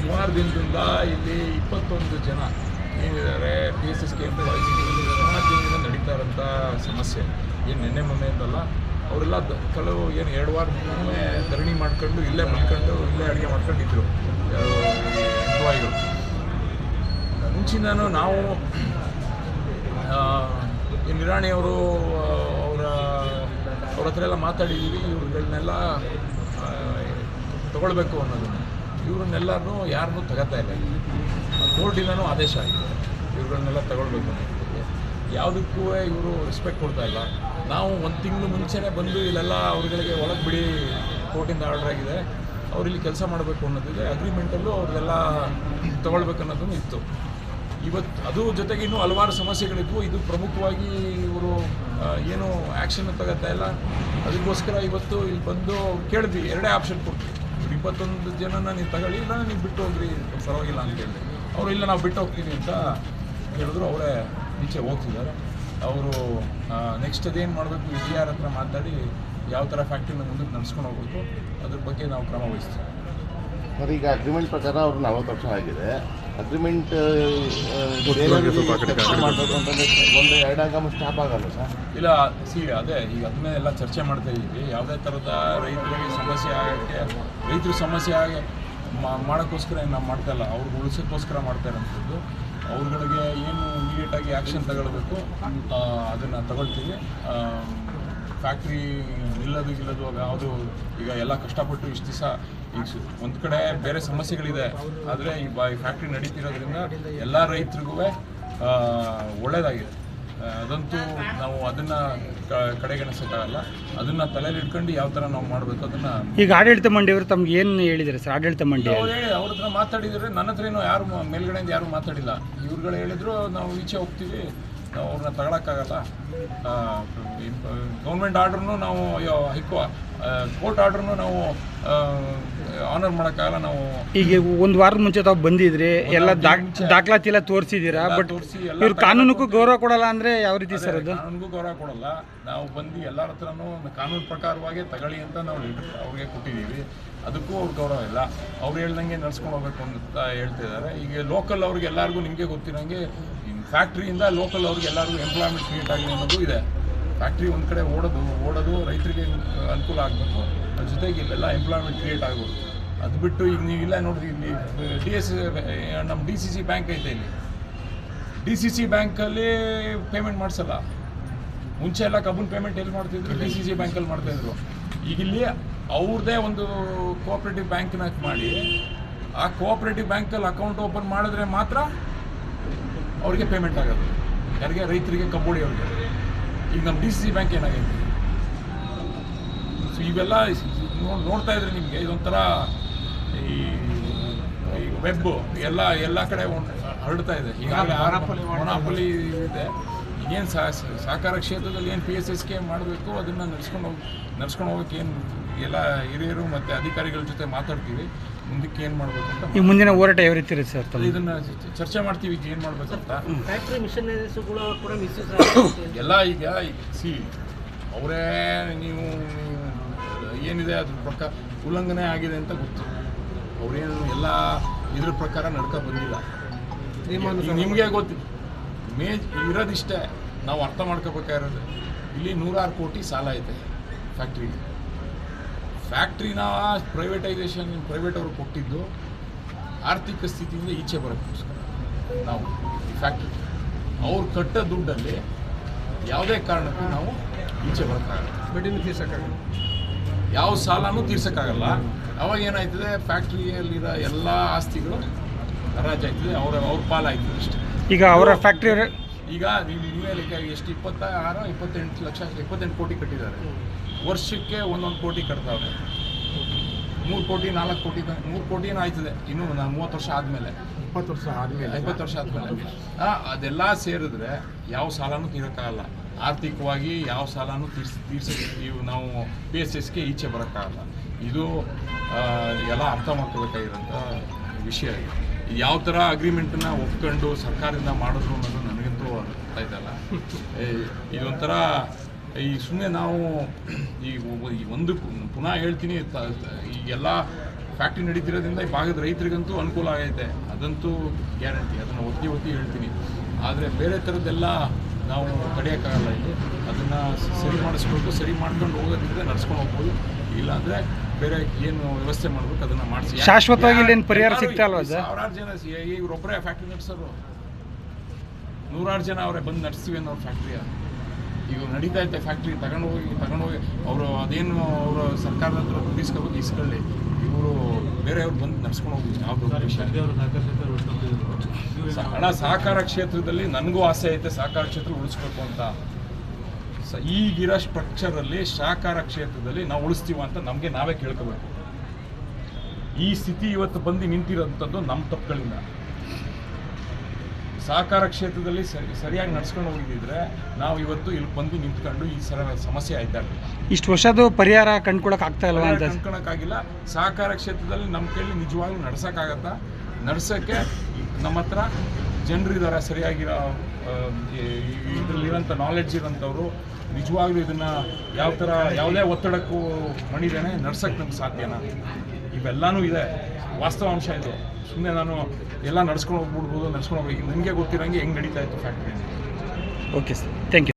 ಸುಮಾರು ದಿನದಿಂದ ಇಲ್ಲಿ ಇಪ್ಪತ್ತೊಂದು ಜನ ಏನಿದ್ದಾರೆ P S S K employees ಸುಮಾರು ದಿನದಿಂದ ನಡೀತಾ ಇರೋಂಥ ಸಮಸ್ಯೆ. ಏನು ನಿನ್ನೆ ಮೊನ್ನೆಯಿಂದಲ್ಲ ಅವರೆಲ್ಲ ದ- ಕೆಲವು ಏನು ಎರಡು ವಾರ ಮೊನ್ನೆ ಧರಣಿ ಮಾಡ್ಕೊಂಡು ಇಲ್ಲೇ ಮಲ್ಕೊಂಡು ಇಲ್ಲೇ ಅಡುಗೆ ಮಾಡ್ಕೊಂಡಿದ್ರು ಎಂಪ್ಲಾಯಿಗಳು ಮುಂಚಿನ ನಾವು ನಿರಾಣಿಯವರು ಅವರ ಅವ್ರ ಹತ್ರ ಎಲ್ಲ ಮಾತಾಡಿದ್ದೀವಿ ಇವ್ರುಗಳನ್ನೆಲ್ಲ ತಗೊಳ್ಬೇಕು ಅನ್ನೋದನ್ನು. ಇವ್ರನ್ನೆಲ್ಲರೂ ಯಾರನ್ನೂ ತಗೋತಾ ಇಲ್ಲ. ಕೋರ್ಟಿಂದನೂ ಆದೇಶ ಆಗಿದೆ. ಇವ್ರನ್ನೆಲ್ಲ ತಗೊಳ್ಬೇಕು ಯಾವುದಕ್ಕೂ ಇವರು ರೆಸ್ಪೆಕ್ಟ್ ಕೊಡ್ತಾ ಇಲ್ಲ. ನಾವು ಒಂದು ತಿಂಗಳು ಮುಂಚೆನೇ ಬಂದು ಇಲ್ಲೆಲ್ಲ ಅವ್ರಗಳಿಗೆ ಒಳಗೆ ಬಿಡಿ ಕೋರ್ಟಿಂದ ಆರ್ಡರ್ ಆಗಿದೆ. ಅವ್ರು ಇಲ್ಲಿ ಕೆಲಸ ಮಾಡಬೇಕು ಅನ್ನೋದಿದೆ. ಅಗ್ರಿಮೆಂಟಲ್ಲೂ ಅವ್ರದೆಲ್ಲ ತಗೊಳ್ಬೇಕು ಅನ್ನೋದನ್ನು ಇತ್ತು. ಇವತ್ತು ಅದು ಜೊತೆಗೆ ಇನ್ನೂ ಹಲವಾರು ಸಮಸ್ಯೆಗಳಿದ್ವು. ಇದು ಪ್ರಮುಖವಾಗಿ ಇವರು ಏನು ಆ್ಯಕ್ಷನ್ ತಗೋತಾ ಇಲ್ಲ. ಅದಕ್ಕೋಸ್ಕರ ಇವತ್ತು ಇಲ್ಲಿ ಬಂದು ಕೇಳಿದ್ವಿ. ಎರಡೇ ಆಪ್ಷನ್ ಇವ್ರು ಇಪ್ಪತ್ತೊಂದು ಜನನ ನೀವು ತಗೊಳ್ಳಿ, ಇಲ್ಲ ನೀವು ಬಿಟ್ಟು ಹೋಗ್ರಿ, ಪರವಾಗಿಲ್ಲ ಅಂತ ಹೇಳಿ ಅವರು, ಇಲ್ಲ, ನಾವು ಬಿಟ್ಟು ಹೋಗ್ತೀವಿ ಅಂತ ಹೇಳಿದ್ರು. ಅವರೇ ಈಚೆ ಹೋಗ್ತಿದ್ದಾರೆ. ಅವರು ನೆಕ್ಸ್ಟ್ ಅದೇನು ಮಾಡಬೇಕು? ಡಿ ಆರ್ ಹತ್ರ ಮಾತಾಡಿ ಯಾವ ಥರ ಫ್ಯಾಕ್ಟ್ರಿನ ಮುಂದಕ್ಕೆ ನಡೆಸ್ಕೊಂಡು ಹೋಗ್ಬೇಕು, ಅದ್ರ ಬಗ್ಗೆ ನಾವು ಕ್ರಮ ವಹಿಸ್ತೀವಿ. ಈಗ ಅಗ್ರಿಮೆಂಟ್ ಪ್ರಕಾರ ಅವ್ರು ನಲವತ್ತು ವರ್ಷ ಆಗಿದೆ. ಅಗ್ರಿಮೆಂಟ್ ಮಾಡಬೇಕು ಅಂತಂದ್ರೆ ಒಂದು ಎರಡಾಗ ಸ್ಟಾಪ್ ಆಗಲ್ಲ ಸರ್. ಇಲ್ಲ ಸಿ ಅದೇ ಈಗ ಅದನ್ನೇ ಎಲ್ಲ ಚರ್ಚೆ ಮಾಡ್ತಾ ಇದ್ದೀವಿ. ಯಾವುದೇ ಥರದ ರೈತರಿಗೆ ಸಮಸ್ಯೆ ಆಗಕ್ಕೆ ರೈತರು ಸಮಸ್ಯೆ ಆಗಿ ಮಾ- ಮಾಡೋಕ್ಕೋಸ್ಕರ ಏನು ನಾವು ಮಾಡ್ತಾ ಇಲ್ಲ. ಅವ್ರಿಗೆ ಉಳಿಸೋಕ್ಕೋಸ್ಕರ ಮಾಡ್ತಾ ಇರೋಂಥದ್ದು. ಅವ್ರುಗಳಿಗೆ ಏನು ಇಮಿಡಿಯೇಟಾಗಿ ಆ್ಯಕ್ಷನ್ ತಗೊಳ್ಬೇಕು ಅದನ್ನು ತಗೊಳ್ತೀವಿ. ಫ್ಯಾಕ್ಟ್ರಿ ನಿಲ್ಲೋದು ಇಲ್ಲದು ಯಾವುದು ಈಗ ಎಲ್ಲ ಕಷ್ಟಪಟ್ಟು ಇಷ್ಟು ದಿವಸ ಈಗ ಒಂದು ಕಡೆ ಬೇರೆ ಸಮಸ್ಯೆಗಳಿದೆ ಆದರೆ ಈ ಬಾ ಫ್ಯಾಕ್ಟ್ರಿ ನಡೀತಿರೋದ್ರಿಂದ ಎಲ್ಲ ರೈತರಿಗೂ ಒಳ್ಳೆಯದಾಗಿದೆ ಅದಂತೂ ನಾವು ಅದನ್ನು ಕಡೆಗಣಿಸೋಕ್ಕಾಗಲ್ಲ. ಅದನ್ನು ತಲೆಯಲ್ಲಿ ಇಟ್ಕೊಂಡು ಯಾವ ಥರ ನಾವು ಮಾಡಬೇಕು ಅದನ್ನು ಈಗ ಆಡಳಿತ ಮಂಡಿಯವರು ತಮ್ಗೆ ಏನು ಹೇಳಿದ್ದಾರೆ ಸರ್ ಆಡಳಿತ ಮಂಡಿ ಅವ್ರು ಹೇಳಿ ಅವ್ರ ಹತ್ರ ಮಾತಾಡಿದರೆ ನನ್ನ ಹತ್ರ ಏನು ಯಾರು ಮೇಲ್ಗಡೆಯಿಂದ ಯಾರು ಮಾತಾಡಿಲ್ಲ. ಇವ್ರುಗಳು ಹೇಳಿದ್ರು ನಾವು ಈಚೆ ಹೋಗ್ತೀವಿ. ನಾವು ಅವ್ರನ್ನ ತಗೊಳಕ್ಕಾಗಲ್ಲ? ಗೌರ್ಮೆಂಟ್ ಆರ್ಡ್ರನ್ನು ನಾವು ಅಯ್ಯೋ ಹೈಕೋ ಕೋರ್ಟ್ ಆರ್ಡ್ರನ್ನು ನಾವು ಆನರ್ ಮಾಡೋಕ್ಕಾಗಲ್ಲ ನಾವು ಈಗ ಒಂದು ವಾರದ ಮುಂಚೆ ತಾವು ಬಂದಿದ್ರಿ ಎಲ್ಲ ದಾಖ ದಾಖಲಾತಿ ಎಲ್ಲ ತೋರಿಸಿದ್ದೀರಾ? ಬಟ್ ತೋರಿಸಿ ಇವ್ರು ಕಾನೂನಕ್ಕೂ ಗೌರವ ಕೊಡಲ್ಲ ಅಂದರೆ ಯಾವ ರೀತಿ ಸರ್ ಅದು? ಕಾನೂನಿಗೂ ಗೌರವ ಕೊಡಲ್ಲ. ನಾವು ಬಂದು ಎಲ್ಲರ ಹತ್ರನೂ ಕಾನೂನು ಪ್ರಕಾರವಾಗಿ ತಗೊಳ್ಳಿ ಅಂತ ನಾವು ಲೆಟರ್ ಅವ್ರಿಗೆ ಕೊಟ್ಟಿದ್ದೀವಿ. ಅದಕ್ಕೂ ಅವ್ರ ಗೌರವ ಇಲ್ಲ. ಅವ್ರು ಹೇಳ್ದಂಗೆ ನಡ್ಸ್ಕೊಂಡು ಹೋಗ್ಬೇಕು ಅಂತ ಹೇಳ್ತಿದ್ದಾರೆ ಈಗ ಲೋಕಲ್ ಅವ್ರಿಗೆ ಎಲ್ಲರಿಗೂ ನಿಮಗೆ ಗೊತ್ತಿರೋಂಗೆ ಫ್ಯಾಕ್ಟ್ರಿಯಿಂದ ಲೋಕಲ್ ಅವ್ರಿಗೆ ಎಲ್ಲರಿಗೂ ಎಂಪ್ಲಾಯ್ಮೆಂಟ್ ಕ್ರಿಯೇಟ್ ಆಗಲಿ ಅನ್ನೋದು ಇದೆ. ಫ್ಯಾಕ್ಟ್ರಿ ಒಂದು ಕಡೆ ಓಡೋದು ಓಡೋದು ರೈತರಿಗೆ ಅನುಕೂಲ ಆಗಬೇಕು. ಅದ್ರ ಜೊತೆಗೆ ಇಲ್ಲೆಲ್ಲ ಎಂಪ್ಲಾಯ್ಮೆಂಟ್ ಕ್ರಿಯೇಟ್ ಆಗ್ಬೋದು ಅದು ಬಿಟ್ಟು ಈಗ ನೀವು ಇಲ್ಲ ನೋಡಿದ್ರಿ ಇಲ್ಲಿ ಡಿ ಎಸ್ ನಮ್ಮ ಡಿ ಸಿ ಸಿ ಬ್ಯಾಂಕ್ ಐತೆ ಇಲ್ಲಿ. ಡಿ ಸಿ ಸಿ ಬ್ಯಾಂಕಲ್ಲಿ ಪೇಮೆಂಟ್ ಮಾಡಿಸಲ್ಲ. ಮುಂಚೆ ಎಲ್ಲ ಕಬ್ಬನ್ ಪೇಮೆಂಟ್ ಎಲ್ಲಿ ಮಾಡ್ತಿದ್ರು? ಡಿ ಸಿ ಸಿ ಬ್ಯಾಂಕಲ್ಲಿ ಮಾಡ್ತಾಯಿದ್ರು ಈಗ ಇಲ್ಲಿ ಅವ್ರದ್ದೇ ಒಂದು ಕೋಆಪ್ರೇಟಿವ್ ಬ್ಯಾಂಕ್ನ ಮಾಡಿ ಆ ಕೋಆಪ್ರೇಟಿವ್ ಬ್ಯಾಂಕಲ್ಲಿ ಅಕೌಂಟ್ ಓಪನ್ ಮಾಡಿದ್ರೆ ಮಾತ್ರ ಅವ್ರಿಗೆ ಪೇಮೆಂಟ್ ಆಗೋದು. ಯಾರಿಗೆ? ರೈತರಿಗೆ ಕಬ್ಬೊಡಿ ಅವ್ರಿಗೆ. ಈಗ ನಮ್ಮ ಡಿ ಸಿ ಸಿ ಬ್ಯಾಂಕ್ ಏನಾಗೈತೆ? ಸೊ ಇವೆಲ್ಲ ನೋಡ್ತಾ ಇದ್ರೆ ನಿಮಗೆ. ಇದೊಂಥರ ಈ ವೆಬ್ ಎಲ್ಲ ಎಲ್ಲ ಕಡೆ ಹರಡ್ತಾ ಇದೆ. ಈಗ ಮೊನಾಪಲಿ ಇದೆ. ಏನು ಸಹಕಾರ ಕ್ಷೇತ್ರದಲ್ಲಿ ಏನು ಪಿ ಎಸ್ ಎಸ್ ಕೆ ಮಾಡಬೇಕು ಅದನ್ನು ನಡೆಸ್ಕೊಂಡು ಹೋಗಿ ನಡ್ಸ್ಕೊಂಡು ಹೋಗೋಕೆ ಏನು ಎಲ್ಲ ಹಿರಿಯರು ಮತ್ತು ಅಧಿಕಾರಿಗಳ ಜೊತೆ ಮಾತಾಡ್ತೀವಿ ಮುಂದಕ್ಕೆ ಏನು ಮಾಡಬೇಕು ಅಂತ ಈ ಮುಂದಿನ ಹೋರಾಟ ಯಾವ ರೀತಿ ಇರುತ್ತೆ ಸರ್ ತಮ್ಮ ಇದನ್ನು ಚರ್ಚೆ ಮಾಡ್ತೀವಿ ಈಗ ಏನು ಮಾಡಬೇಕು ಅಂತ ಫ್ಯಾಕ್ಟ್ರಿ ಎಲ್ಲ ಈಗ ಸಿ ಅವರೇ ನೀವು ಏನಿದೆ ಅದ್ರ ಪ್ರಕಾರ ಉಲ್ಲಂಘನೆ ಆಗಿದೆ ಅಂತ ಗೊತ್ತು. ಅವರೇನು ಎಲ್ಲ ಇದ್ರ ಪ್ರಕಾರ ನಡ್ಕ ಬಂದಿಲ್ಲ. ನಿಮಗೆ ಗೊತ್ತು. ಮೇಜ್ ಇರೋದಿಷ್ಟೇ. ನಾವು ಅರ್ಥ ಮಾಡ್ಕೋಬೇಕಾಗಿರೋದು ಇಲ್ಲಿ ನೂರಾರು ಕೋಟಿ ಸಾಲ ಐತೆ ಫ್ಯಾಕ್ಟ್ರಿಗೆ ಫ್ಯಾಕ್ಟ್ರಿನ ಪ್ರೈವೇಟೈಸೇಷನ್ ಪ್ರೈವೇಟ್ ಅವರು ಕೊಟ್ಟಿದ್ದು ಆರ್ಥಿಕ ಸ್ಥಿತಿಯಿಂದ ಈಚೆ ಬರೋಕ್ಕೋಸ್ಕರ. ನಾವು ಈ ಫ್ಯಾಕ್ಟ್ರಿ ಅವ್ರು ಕಟ್ಟೋ ದುಡ್ಡಲ್ಲಿ ಯಾವುದೇ ಕಾರಣಕ್ಕೂ ನಾವು ಈಚೆ ಬರೋಕ್ಕಾಗಲ್ಲ. ಬಡ್ಡಿನೂ ತೀರ್ಸೋಕ್ಕಾಗಲ್ಲ. ಯಾವ ಸಾಲನೂ ತೀರ್ಸೋಕ್ಕಾಗಲ್ಲ. ಅವಾಗ ಏನಾಯ್ತದೆ? ಫ್ಯಾಕ್ಟ್ರಿಯಲ್ಲಿರೋ ಎಲ್ಲ ಆಸ್ತಿಗಳು ಹರಾಜಾಯ್ತದೆ ಅವ್ರ ಅವ್ರ ಪಾಲಾಯ್ತು ಅಷ್ಟೇ. ಈಗ ಅವರ ಫ್ಯಾಕ್ಟ್ರಿ ಈಗ ನೀವು ನೀವೇ ಲೆಕ್ಕ ಎಷ್ಟು ಇಪ್ಪತ್ತಾರು ಇಪ್ಪತ್ತೆಂಟು ಲಕ್ಷ ಇಪ್ಪತ್ತೆಂಟು ಕೋಟಿ ಕಟ್ಟಿದ್ದಾರೆ. ವರ್ಷಕ್ಕೆ ಒಂದೊಂದು ಕೋಟಿ ಕಟ್ತಾವೆ ಮೂರು ಕೋಟಿ ನಾಲ್ಕು ಕೋಟಿ ಮೂರು ಕೋಟಿನ ಆಯ್ತದೆ. ಇನ್ನು ನಾನು ಮೂವತ್ತು ವರ್ಷ ಆದಮೇಲೆ. ಇಪ್ಪತ್ತು ವರ್ಷ ಆದಮೇಲೆ. ಇಪ್ಪತ್ತು ವರ್ಷ ಆದಮೇಲೆ. ಅದೆಲ್ಲ ಸೇರಿದ್ರೆ ಯಾವ ಸಾಲನೂ ತೀರೋಕ್ಕಾಗಲ್ಲ. ಆರ್ಥಿಕವಾಗಿ ಯಾವ ಸಾಲನೂ ತೀರ್ಸಿ ತೀರ್ಸಕ್ಕೆ ಇವು ನಾವು ಪಿ ಎಸ್ ಎಸ್ಗೆ ಈಚೆ ಬರೋಕ್ಕಾಗಲ್ಲ. ಇದು ಎಲ್ಲ ಅರ್ಥ ಮಾಡ್ಕೋಬೇಕಾಗಿರೋಂಥ ವಿಷಯ ಇದು. ಯಾವ ಥರ ಅಗ್ರಿಮೆಂಟನ್ನ ಒಪ್ಕೊಂಡು ಸರ್ಕಾರದಿಂದ ಮಾಡಿದ್ರು ಅನ್ನೋದು ನನಗಂತೂ ಅರ್ಥ ಏ, ಇದೊಂಥರ ಈ ಸುಮ್ಮನೆ ನಾವು ಈ ಒಂದು ಪುನಃ ಹೇಳ್ತೀನಿ ಈಗೆಲ್ಲ ಫ್ಯಾಕ್ಟ್ರಿ ನಡೀತಿರೋದ್ರಿಂದ ಈ ಭಾಗದ ರೈತರಿಗಂತೂ ಅನುಕೂಲ ಆಗೈತೆ. ಅದಂತೂ ಗ್ಯಾರಂಟಿ ಅದನ್ನು ಒತ್ತಿ ಒತ್ತಿ ಹೇಳ್ತೀನಿ. ಆದರೆ ಬೇರೆ ಥರದ್ದೆಲ್ಲ ನಾವು ತಡೆಯೋಕ್ಕಾಗಲ್ಲ ಇಲ್ಲಿ. ಅದನ್ನು ಸರಿ ಮಾಡಿಸ್ಬೇಕು ಸರಿ ಮಾಡ್ಕೊಂಡು ಹೋಗೋದ್ರಿಂದ ನಡ್ಸ್ಕೊಂಡು ಹೋಗ್ಬೋದು. ಇಲ್ಲಾಂದರೆ ಬೇರೆ ಏನು ವ್ಯವಸ್ಥೆ ಮಾಡಬೇಕು ಅದನ್ನು ಮಾಡಿಸಿ. ಶಾಶ್ವತವಾಗಿ ಏನು ಪರಿಹಾರ ಸಿಗ್ತಾ ಇಲ್ವಾ ಸರ್? ಸಾವಿರಾರು ಜನ ಇವರೊಬ್ಬರೇ ಇವ್ರೊಬ್ಬರೇ ಫ್ಯಾಕ್ಟ್ರಿ ನಡೆಸೋರು. ನೂರಾರು ಜನ ಅವರೇ ಬಂದು ನಡೆಸ್ತೀವಿ ಅನ್ನೋ ಫ್ಯಾಕ್ಟ್ರಿಯ ಈಗ ನಡೀತಾ ಇದ್ದೆ ಫ್ಯಾಕ್ಟ್ರಿ ತಗೊಂಡೋಗಿ ತಗೊಂಡೋಗಿ ಅವರು ಅದೇನು ಅವರು ಸರ್ಕಾರದ ಹತ್ರ ದುಡ್ಡು ಇಸ್ಕೋಬೇಕು ಇಸ್ಕೊಳ್ಳಿ. ಇವರು ಬೇರೆಯವ್ರು ಬಂದು ನಡ್ಸ್ಕೊಂಡು ಹೋಗಿ ಯಾವುದು ಹಣ ಸಹಕಾರ ಕ್ಷೇತ್ರದಲ್ಲಿ ನನಗೂ ಆಸೆ ಐತೆ ಸಹಕಾರ ಕ್ಷೇತ್ರ ಉಳಿಸ್ಬೇಕು ಅಂತ. ಸ ಈಗಿರೋ ಸ್ಟ್ರಕ್ಚರಲ್ಲಿ ಸಹಕಾರ ಕ್ಷೇತ್ರದಲ್ಲಿ ನಾವು ಉಳಿಸ್ತೀವ ಅಂತ ನಮಗೆ ನಾವೇ ಕೇಳ್ಕೋಬೇಕು. ಈ ಸ್ಥಿತಿ ಇವತ್ತು ಬಂದು ನಿಂತಿರೋಂಥದ್ದು ನಮ್ಮ ತಪ್ಪುಗಳಿಂದ. ಸಹಕಾರ ಕ್ಷೇತ್ರದಲ್ಲಿ ಸರಿ ಸರಿಯಾಗಿ ನಡ್ಸ್ಕೊಂಡು ಹೋಗಿದ್ದಿದ್ರೆ ನಾವು ಇವತ್ತು ಇಲ್ಲಿ ಬಂದು ನಿಂತ್ಕೊಂಡು ಈ ಸರ ಸಮಸ್ಯೆ ಆಯ್ತಾ ಇಷ್ಟು ವರ್ಷದ ಪರಿಹಾರ ಕಂಡ್ಕೊಳಕ್ ಆಗ್ತಾ ಇಲ್ಲ ಅಂತ? ಕಂಡ್ಕೊಳಕ್ಕಾಗಿಲ್ಲ. ಸಹಕಾರ ಕ್ಷೇತ್ರದಲ್ಲಿ ನಮ್ಮ ಕೈಯಲ್ಲಿ ನಿಜವಾಗ್ಲೂ ನಡ್ಸೋಕ್ಕಾಗತ್ತಾ? ನಡ್ಸೋಕ್ಕೆ ನಮ್ಮ ಹತ್ರ ಜನರಿದ್ದಾರೆ, ಸರಿಯಾಗಿರೋ ಇದರಲ್ಲಿರೋಂಥ ನಾಲೆಡ್ಜ್ ಇರೋಂಥವ್ರು ನಿಜವಾಗ್ಲೂ ಇದನ್ನು ಯಾವ ಥರ, ಯಾವುದೇ ಒತ್ತಡಕ್ಕೂ ಮಣಿದೇನೆ ನಡ್ಸೋಕ್ಕೆ ನಮ್ಗೆ ಸಾಧ್ಯನಾ? ಇವೆಲ್ಲನೂ ಇದೆ. ವಾಸ್ತವಾಂಶ ಇದು. ಸುಮ್ಮನೆ ನಾನು ಎಲ್ಲ ನಡ್ಸ್ಕೊಂಡು ಹೋಗ್ಬಿಡ್ಬೋದು, ನಡ್ಸ್ಕೊಂಡು ಹೋಗಿ ನನಗೆ ಗೊತ್ತಿರೋಂಗೆ ಹೆಂಗೆ ನಡೀತಾ ಇತ್ತು ಫ್ಯಾಕ್ಟ್ರಿ ಓಕೆ ಸರ್